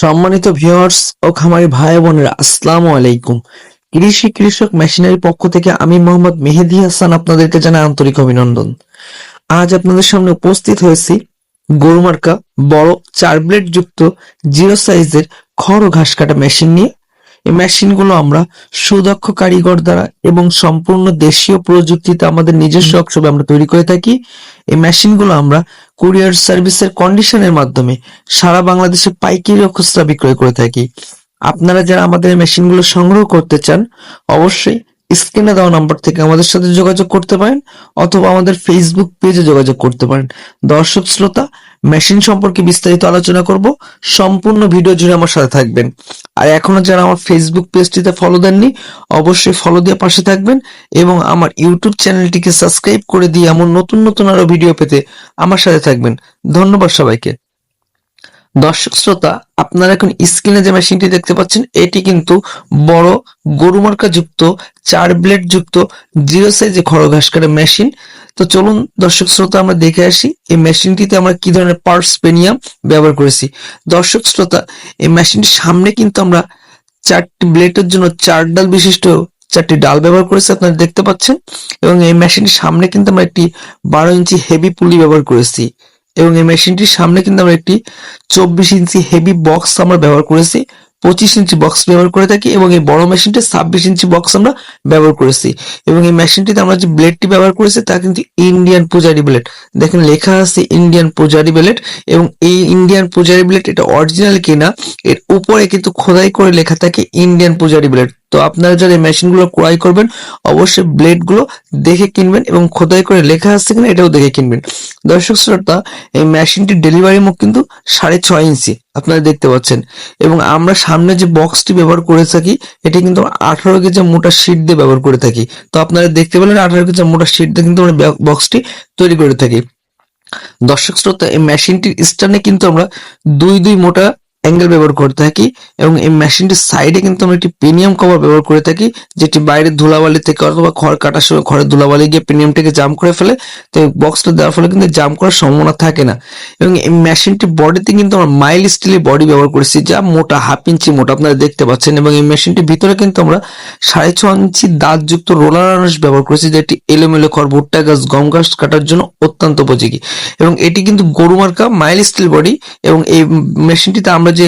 সম্মানিত ভিউয়ার্স ও খামারি ভাই বোনেরা, আসসালামু আলাইকুম। কৃষি কৃষক মেশিনারি পক্ষ থেকে আমি মোহাম্মদ মেহেদি হাসান আপনাদেরকে জানাই আন্তরিক অভিনন্দন। আজ আপনাদের সামনে উপস্থিত হয়েছি গরুমার্কা বড় চার ব্লেড যুক্ত জিরো সাইজের খড় ও ঘাস কাটা মেশিন নিয়ে। এই মেশিনগুলো আমরা সুদক্ষ কারিগর দ্বারা এবং সম্পূর্ণ দেশীয় প্রযুক্তিতে আমাদের নিজস্ব ওয়ার্কশপে আমরা তৈরি করে থাকি। এই মেশিনগুলো আমরা কুরিয়ার সার্ভিসের কন্ডিশনের মাধ্যমে সারা বাংলাদেশে পাইকারি ও খুচরা বিক্রয় করে থাকি। আপনারা যারা আমাদের মেশিনগুলো সংগ্রহ করতে চান, অবশ্যই স্ক্রিনে দেওয়া নাম্বার থেকে আমাদের সাথে যোগাযোগ করতে পারেন, অথবা আমাদের ফেসবুক পেজে যোগাযোগ করতে পারেন। দর্শক শ্রোতা মেশিন সম্পর্কে বিস্তারিত আলোচনা করব। সম্পূর্ণ ভিডিও জুড়ে আমার সাথে থাকবেন। আর এখনও যারা আমার ফেসবুক পেজটিতে ফলো দেননি, অবশ্যই ফলো দিয়ে পাশে থাকবেন এবং আমার ইউটিউব চ্যানেলটিকে সাবস্ক্রাইব করে দিয়ে এমন নতুন নতুন আরও ভিডিও পেতে আমার সাথে থাকবেন। ধন্যবাদ সবাইকে। দর্শক শ্রোতা, আপনারা এখন স্ক্রিনে যে মেশিনটি দেখতে পাচ্ছেন, এটি কিন্তু বড় গরুমার্কা যুক্ত, চার ব্লেড যুক্ত জিরো সাইজে খড় ঘাস কাটা মেশিন তো চলুন দর্শক শ্রোতা, আমরা দেখে আসি, এই মেশিনটিতে আমরা কি ধরনের পার্টস পেনিয়াম ব্যবহার করেছি। দর্শক শ্রোতা, এই মেশিনটির সামনে কিন্তু আমরা চারটি ব্লেডের জন্য চার ডাল বিশিষ্ট চারটি ডাল ব্যবহার করেছি, আপনারা দেখতে পাচ্ছেন। এবং এই মেশিনটির সামনে কিন্তু আমরা একটি বারো ইঞ্চি হেভি পুলি ব্যবহার করেছি। এবং এই মেশিনটির সামনে কিন্তু আমরা একটি চব্বিশ ইঞ্চি হেভি বক্স আমরা ব্যবহার করেছি, পঁচিশ ইঞ্চি বক্স ব্যবহার করে থাকি এবং এই বড় মেশিনটি ছাব্বিশ ইঞ্চি বক্স আমরা ব্যবহার করেছি। এবং এই মেশিনটিতে আমরা যে ব্লেডটি ব্যবহার করেছি তা কিন্তু ইন্ডিয়ান পূজারি ব্লেড দেখেন লেখা আছে ইন্ডিয়ান পূজারি ব্লেড এবং এই ইন্ডিয়ান পূজারি ব্লেড এটা অরিজিনাল কিনা, এর উপরে কিন্তু খোদাই করে লেখা থাকে ইন্ডিয়ান পূজারি ব্লেড তো আপনারা যারা এই মেশিনগুলো ক্রয় করবেন, অবশ্যই ব্লেডগুলো দেখে কিনবেন এবং খোদাই করে লেখা আছে কিনা এটাও দেখে কিনবেন। দর্শক শ্রোতা, এই মেশিনটির ডেলিভারি মুখ কিন্তু সাড়ে ছয় ইঞ্চি, আপনারা দেখতে পাচ্ছেন। এবং আমরা সামনে যে বক্সটি ব্যবহার করে থাকি, এটি কিন্তু আঠারো কেজি মোটা শিট দিয়ে ব্যবহার করে থাকি। তো আপনারা দেখতে পেলেন আঠারো কেজি মোটা শিট দিয়ে কিন্তু আমরা বক্সটি তৈরি করে থাকি। দর্শক শ্রোতা, এই মেশিনটির স্ট্যান্ডে কিন্তু আমরা দুই দুই মোটা অ্যাঙ্গেল ব্যবহার করে থাকি এবং এই মেশিনটির সাইডে কিন্তু আমরা একটি প্রিমিয়াম কভার ব্যবহার করে থাকি, যেটি বাইরের ধুলাবালি থেকে অথবা খড় কাটার সময় খড়ের ধুলাবালি গিয়ে প্রিমিয়ামটাকে জাম করে ফেলে, তো বক্সটা দেওয়ার ফলে কিন্তু জাম করার সম্ভাবনা থাকে না। এবং এই মেশিনটির বডিতে কিন্তু আমরা মাইল স্টিলের বডি ব্যবহার করেছি, যা মোটা হাফ ইঞ্চি মোটা আপনারা দেখতে পাচ্ছেন। এবং এই মেশিনটির ভিতরে কিন্তু আমরা সাড়ে ছ ইঞ্চি দাঁতযুক্ত রোলার আনাস ব্যবহার করেছি, যেটি এলোমেলো খড়, ভুট্টা গাছ, গম গাছ কাটার জন্য অত্যন্ত উপযোগী। এবং এটি কিন্তু গরু মার্কা মাইল স্টিল বডি এবং এই মেশিনটিতে আমরা যে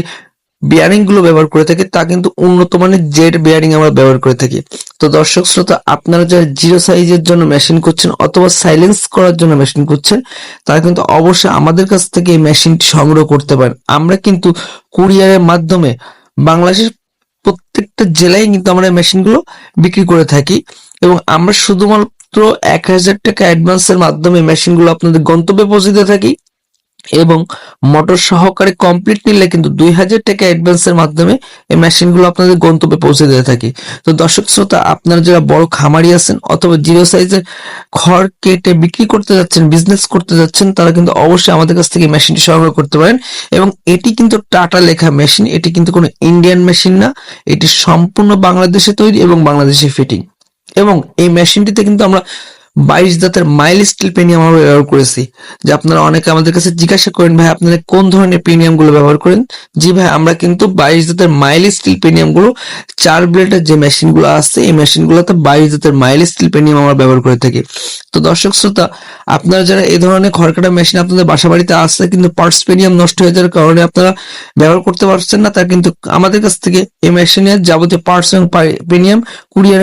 বিয়ারিংগুলো ব্যবহার করে থাকি, তা কিন্তু উন্নত মানের জেড বিয়ারিং আমরা ব্যবহার করে থাকি। তো দর্শক শ্রোতা, আপনারা যারা জিরো সাইজের জন্য মেশিন করছেন অথবা সাইলেন্স করার জন্য মেশিন করছেন তারা কিন্তু অবশ্যই আমাদের কাছ থেকে এই মেশিনটি সংগ্রহ করতে পারেন। আমরা কিন্তু কুরিয়ারের মাধ্যমে বাংলাদেশের প্রত্যেকটা জেলায় কিন্তু আমরা মেশিনগুলো বিক্রি করে থাকি এবং আমরা শুধুমাত্র এক হাজার টাকা অ্যাডভান্সের মাধ্যমে মেশিনগুলো আপনাদের গন্তব্যে পৌঁছে দিয়ে থাকি। এবং মোটর সহকারে কমপ্লিট নিলে কিন্তু দুই হাজার টাকা অ্যাডভান্সের মাধ্যমে এই মেশিনগুলো আপনাদের গন্তব্যে পৌঁছে দিয়ে থাকি। তো দর্শক শ্রোতা, আপনারা যারা বড় খামারি আছেন অথবা জিরো সাইজের খড় কেটে বিক্রি করতে যাচ্ছেন বিজনেস করতে যাচ্ছেন, তারা কিন্তু অবশ্যই আমাদের কাছ থেকে মেশিনটি সংগ্রহ করতে পারেন। এবং এটি কিন্তু টাটা লেখা মেশিন এটি কিন্তু কোনো ইন্ডিয়ান মেশিন না, এটি সম্পূর্ণ বাংলাদেশে তৈরি এবং বাংলাদেশে ফিটিং এবং এই মেশিনটিতে কিন্তু আমরা বাইশ দাঁতের মাইল স্টিল পেনিয়াম আমরা ব্যবহার করেছি, যে আপনারা অনেকে আমাদের কাছে জিজ্ঞাসা করেন, ভাই, আপনারা কোন ধরনের প্রিমিয়ামগুলো ব্যবহার করেন? জি, ভাই, আমরা কিন্তু বাইশ দাঁতের মাইল স্টিল পেনিয়ামগুলো চার ব্লেডের যে মেশিনগুলো আছে, এই মেশিন গুলোতে বাইশ দাঁতের মাইল স্টিল পেনিয়াম আমরা ব্যবহার করে থাকি। তো দর্শক শ্রোতা, আপনারা যারা এই ধরনের খড়কাটা মেশিন আপনাদের বাসা বাড়িতে আসছে কিন্তু পার্টস পেনিয়াম নষ্ট হয়ে যাওয়ার কারণে আপনারা ব্যবহার করতে পারছেন না তার কিন্তু আমাদের কাছ থেকে এই মেশিনের যাবতীয় পার্টস এবং পেনিয়াম কুরিয়ার